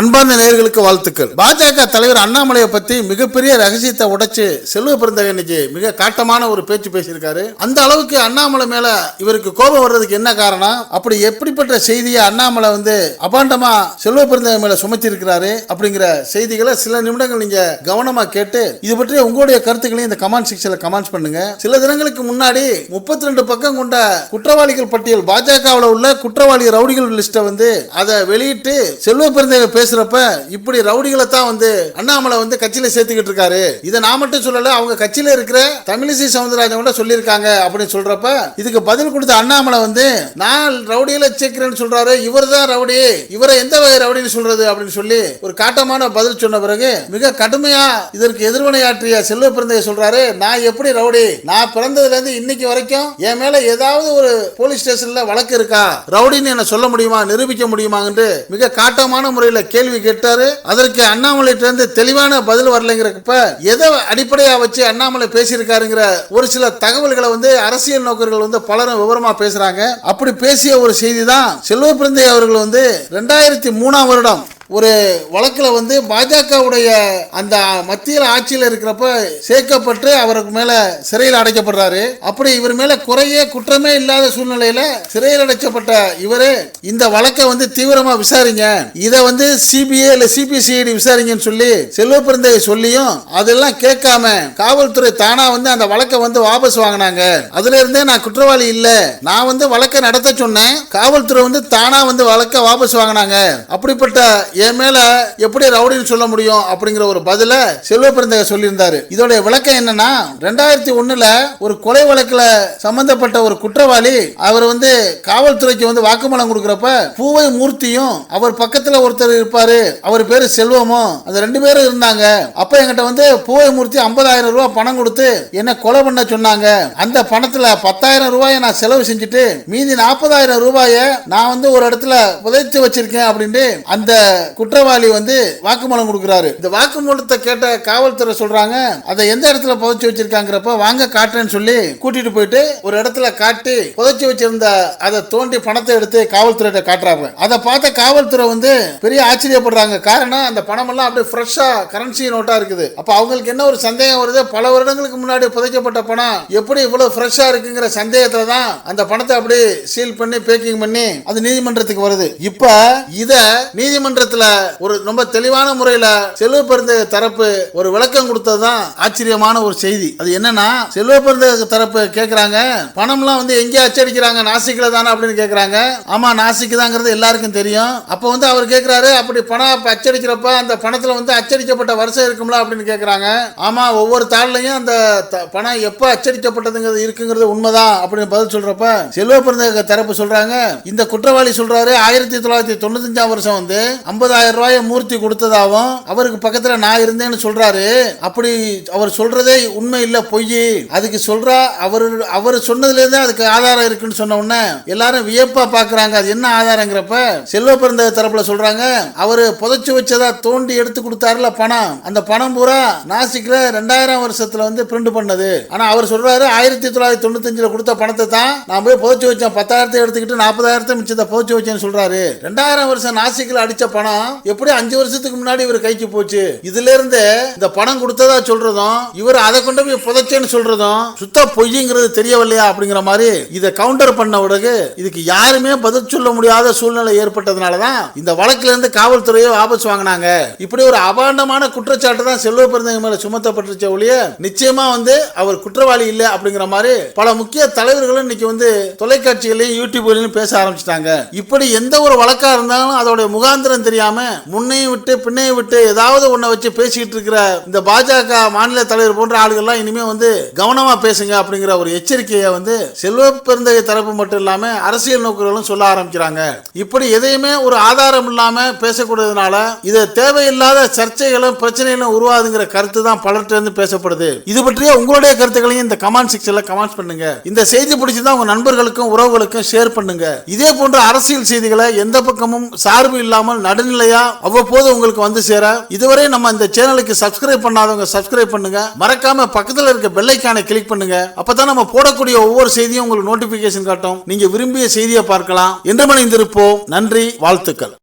அன்பார்ந்த நேர்களுக்கு வாழ்த்துக்கள். பாஜக தலைவர் அண்ணாமலையை பத்தி மிகப்பெரிய ரகசியத்தை உடைச்சு செல்வ பிறந்தக இன்னைக்கு மிக காட்டமான ஒரு பேச்சு பேசியிருக்காரு. அந்த அளவுக்கு அண்ணாமலை மேல இவருக்கு கோபம் வர்றதுக்கு என்ன காரணம்? அப்படி எப்படிப்பட்ட செய்தியை அண்ணாமலை வந்து அபாண்டமா செல்வ பிறந்தக மேல சுமத்திருக்கிறாரு அப்படிங்கிற செய்திகளை சில நிமிடங்கள் நீங்க கவனமா கேட்டு இது பற்றி உங்களுடைய கருத்துக்களையும் இந்த கமெண்ட் செக்ஷன்ல கமெண்ட்ஸ் பண்ணுங்க. சில தினங்களுக்கு முன்னாடி முப்பத்தி ரெண்டு பக்கம் கொண்ட குற்றவாளிகள் பட்டியல் பாஜகவில் உள்ள குற்றவாளி ரவுடிகள் லிஸ்ட்டை வந்து அதை வெளியிட்டு செல்வ பெருந்தேக பேசுறப்ப இப்படி ரவுடிகளை தான் வந்து அண்ணாமலை வந்து கட்சியில சேர்த்துக்கிட்டு இருக்காரு. இதை நான் மட்டும் சொல்லல அவங்க கட்சியில இருக்கிற தமிழிசை சவுந்தரராஜன் கூட சொல்லியிருக்காங்க அப்படின்னு சொல்றப்ப இதுக்கு பதில் கொடுத்த அண்ணாமலை வந்து நான் ரவுடிகளை சேர்க்கிறேன்னு சொல்றாரு இவர் தான் ரவுடி இவரை எந்த வகை ரவுடின்னு சொல்றது? அப்படின்னு சொல்லி ஒரு காட்டமான பதில் சொன்ன பிறகு மிக கடுமையா இதற்கு எதிர்வினையாற்றிய செல்வ பிறந்தைய சொல்றாரு நான் எப்படி ரவுடி? நான் பிறந்ததுல இருந்து இன்னைக்கு வரைக்கும் என் மேல ஏதாவது ஒரு போலீஸ் ஸ்டேஷன்ல வழக்கு இருக்கா? ரவுடின்னு என்ன சொல்ல முடியுமா? நிரூபிக்க முடியுமா? என்று மிக காட்டமான முறையில் கே கேள்வி கேட்டாரு. அதற்கு அண்ணாமலை இருந்து தெளிவான பதில் வரலைங்கிறப்ப எதை அடிப்படையா வச்சு அண்ணாமலை பேசியிருக்காருங்கிற ஒரு சில தகவல்களை வந்து அரசியல் நோக்கர்கள் வந்து பலரும் விவரமா பேசுறாங்க. அப்படி பேசிய ஒரு செய்தி தான் செல்வ பிறந்தை அவர்கள் வந்து ரெண்டாயிரத்தி மூணாம் வருடம் ஒரு வழக்கில் வந்து பாஜகவுடைய அந்த மத்தியில் ஆட்சியில் இருக்கிறப்ப சேர்க்கப்பட்டு அவருக்கு மேல சிறையில் அடைக்கப்படுறாரு. அப்படி இவர் மேல குறையே குற்றமே இல்லாத சூழ்நிலையில சிறையில் அடைக்கப்பட்ட இவரு இந்த வழக்கை வந்து தீவிரமா விசாரிங்க. இதை வந்து சிபிஐ இல்ல சிபிசிஐடி விசாரிங்கன்னு சொல்லி செல்வ சொல்லியும் அதெல்லாம் கேட்காம காவல்துறை தானா வந்து அந்த வழக்கை வந்து வாபஸ் வாங்கினாங்க. அதுல இருந்தே நான் குற்றவாளி இல்லை. நான் வந்து வழக்கை நடத்த சொன்னேன். காவல்துறை வந்து தானா வந்து வழக்கை வாபஸ் வாங்கினாங்க. அப்படிப்பட்ட என் மேல எப்படி ரவுடின்னு சொல்ல முடியும் அப்படிங்கிற ஒரு பதில செல்வ பிறந்தக சொல்லியிருந்தாரு. இதோடைய விளக்கம் என்னன்னா ரெண்டாயிரத்தி ஒண்ணுல ஒரு கொலை வழக்குல சம்பந்தப்பட்ட ஒரு குற்றவாளி அவர் வந்து காவல்துறைக்கு வந்து வாக்குமூலம் கொடுக்குறப்ப பூவை மூர்த்தியும் அவர் பக்கத்துல ஒருத்தர் இருப்பாரு அவர் பேரு செல்வமும் அந்த ரெண்டு பேரும் இருந்தாங்க. அப்ப என்கிட்ட வந்து பூவை மூர்த்தி ஐம்பதாயிரம் ரூபாய் பணம் கொடுத்து என்ன கொலை பண்ண சொன்னாங்க. அந்த பணத்துல பத்தாயிரம் ரூபாயை நான் செலவு செஞ்சுட்டு மீதி நாற்பதாயிரம் ரூபாயை நான் வந்து ஒரு இடத்துல புதைச்சு வச்சிருக்கேன் அப்படின்ட்டு அந்த குற்றவாளி வந்து வாக்குமூலம் கொடுக்குறாரு. இந்த வாக்குமூலத்தை கேட்ட காவல்துறை சொல்றாங்க அதை எந்த இடத்துல புதைச்சு வச்சிருக்காங்கிறப்ப வாங்க காட்டுறேன்னு சொல்லி கூட்டிட்டு போயிட்டு ஒரு இடத்துல காட்டி புதைச்சு வச்சிருந்த அதை தோண்டி பணத்தை எடுத்து காவல்துறையிட்ட காட்டுறாங்க. அதை பார்த்த காவல்துறை வந்து பெரிய ஆச்சரியப்படுறாங்க. காரணம் அந்த பணமெல்லாம் அப்படியே ஃப்ரெஷ்ஷா கரன்சி நோட்டா இருக்குது. அப்ப அவங்களுக்கு என்ன ஒரு சந்தேகம் வருது? பல வருடங்களுக்கு முன்னாடி புதைக்கப்பட்ட பணம் எப்படி இவ்வளவு ஃப்ரெஷ்ஷா இருக்குங்கிற சந்தேகத்துல தான் அந்த பணத்தை அப்படியே சீல் பண்ணி பேக்கிங் பண்ணி அது நீதிமன்றத்துக்கு வருது. இப்ப இத நீதிமன்றத்தில் ஒரு ரொம்ப தெளிவான முறையில செல்வ பெருந்தக தரப்பு ஒரு விளக்கம் கொடுத்ததுதான் ஆச்சரியமான ஒரு செய்தி. அது என்னன்னா செல்வ பெருந்தக தரப்பு கேக்குறாங்க பணம்லாம் வந்து எங்கே அச்சடிக்கிறாங்க நாசிக்ல தானே அப்படின்னு கேக்குறாங்க. ஆமா நாசிக்கு தாங்கிறது எல்லாருக்கும் தெரியும். அப்ப வந்து அவர் கேக்குறாரு அப்படி பணம் அச்சடிக்கிறப்ப அந்த பணத்துல வந்து அச்சடிக்கப்பட்ட வருஷம் இருக்கும்ல அப்படின்னு கேக்குறாங்க. ஆமா ஒவ்வொரு தாள்லயும் அந்த பணம் எப்ப அச்சடிக்கப்பட்டதுங்கிறது இருக்குங்கிறது உண்மைதான் அப்படின்னு பதில் சொல்றப்ப செல்வ பெருந்தக தரப்பு சொல்றாங்க இந்த குற்றவாளி சொல்றாரு ஆயிரத்தி தொள்ளாயிரத்தி தொண்ணூத்தஞ்சாம் வருஷம் வந்து ஐம்பது ஐம்பதாயிரம் ரூபாய மூர்த்தி கொடுத்ததாகவும் அவருக்கு பக்கத்துல நான் இருந்தேன்னு சொல்றாரு. அப்படி அவர் சொல்றதே உண்மை இல்ல பொய். அதுக்கு சொல்றா அவர் அவர் சொன்னதுல இருந்தே அதுக்கு ஆதாரம் இருக்குன்னு சொன்ன உடனே எல்லாரும் வியப்பா பாக்குறாங்க. அது என்ன ஆதாரங்கிறப்ப செல்வ பிறந்த தரப்புல சொல்றாங்க அவரு புதைச்சு வச்சதா தோண்டி எடுத்து கொடுத்தாருல பணம். அந்த பணம் பூரா நாசிக்ல ரெண்டாயிரம் வருஷத்துல வந்து பிரிண்ட் பண்ணது. ஆனா அவர் சொல்றாரு ஆயிரத்தி தொள்ளாயிரத்தி தொண்ணூத்தஞ்சுல கொடுத்த பணத்தை தான் நான் போய் புதைச்சு வச்சேன். பத்தாயிரத்தை எடுத்துக்கிட்டு நாற்பதாயிரத்தை மிச்சத்தை புதைச்சு வச்சேன்னு சொல்றாரு. ரெண்டாயிரம் வருஷம் நாசிக்ல அடிச்ச பணம் எப்படி அஞ்சு வருஷத்துக்கு முன்னாடி இவர் கைக்கு போச்சு? இதுல இருந்து இந்த பணம் கொடுத்ததா சொல்றதும் இவர் அதை கொண்டு போய் புதைச்சேன்னு சொல்றதும் சுத்த பொய்ங்கிறது தெரியவில்லையா அப்படிங்கிற மாதிரி இதை கவுண்டர் பண்ண பிறகு இதுக்கு யாருமே பதில் சொல்ல முடியாத சூழ்நிலை ஏற்பட்டதுனாலதான் இந்த வழக்குல இருந்து காவல்துறையை வாபஸ் வாங்கினாங்க. இப்படி ஒரு அபாண்டமான குற்றச்சாட்டு தான் செல்வ பிறந்தவங்க மேல சுமத்தப்பட்டுச்ச ஒழிய நிச்சயமா வந்து அவர் குற்றவாளி இல்லை அப்படிங்கிற மாதிரி பல முக்கிய தலைவர்களும் இன்னைக்கு வந்து தொலைக்காட்சிகளையும் யூடியூப்லையும் பேச ஆரம்பிச்சிட்டாங்க. இப்படி எந்த ஒரு வழக்கா இருந்தாலும் அதோட முகாந்திரம் தெரியும் தெரியாம முன்னையும் விட்டு பின்னையும் விட்டு ஏதாவது ஒன்றை வச்சு பேசிக்கிட்டு இருக்கிற இந்த பாஜக மாநில தலைவர் போன்ற ஆளுகள்லாம் இனிமே வந்து கவனமா பேசுங்க அப்படிங்கிற ஒரு எச்சரிக்கையை வந்து செல்வ பெருந்தகை தரப்பு மட்டும் இல்லாம அரசியல் நோக்கர்களும் சொல்ல ஆரம்பிக்கிறாங்க. இப்படி எதையுமே ஒரு ஆதாரம் இல்லாம பேசக்கூடியதுனால இது தேவையில்லாத சர்ச்சைகளும் பிரச்சனைகளும் உருவாதுங்கிற கருத்து தான் பலர்கிட்ட இருந்து பேசப்படுது. இது பற்றிய உங்களுடைய கருத்துக்களையும் இந்த கமெண்ட் செக்ஷன்ல கமெண்ட் பண்ணுங்க. இந்த செய்தி பிடிச்சிருந்தா உங்க நண்பர்களுக்கும் உறவுகளுக்கும் ஷேர் பண்ணுங்க. இதே போன்ற அரசியல் செய்திகளை எந்த பக்கமும் சார்பு இல்லாமல் நடுநிலை இல்லையா? அவ்வப்போது உங்களுக்கு வந்து சேர. இதுவரை நம்ம இந்த சேனலுக்கு சப்ஸ்கிரைப் பண்ணாதவங்க சப்ஸ்கிரைப் பண்ணுங்க. மறக்காம பக்கத்துல இருக்க பெல்லைக்கான கிளிக் பண்ணுங்க. அப்பதான் நம்ம போடக்கூடிய ஒவ்வொரு செய்தியும் உங்களுக்கு நோட்டிபிகேஷன் காட்டும். நீங்க விரும்பிய செய்தியை பார்க்கலாம். என்று மணிந்திருப்போம் நன்றி வாழ்த்துக்கள்.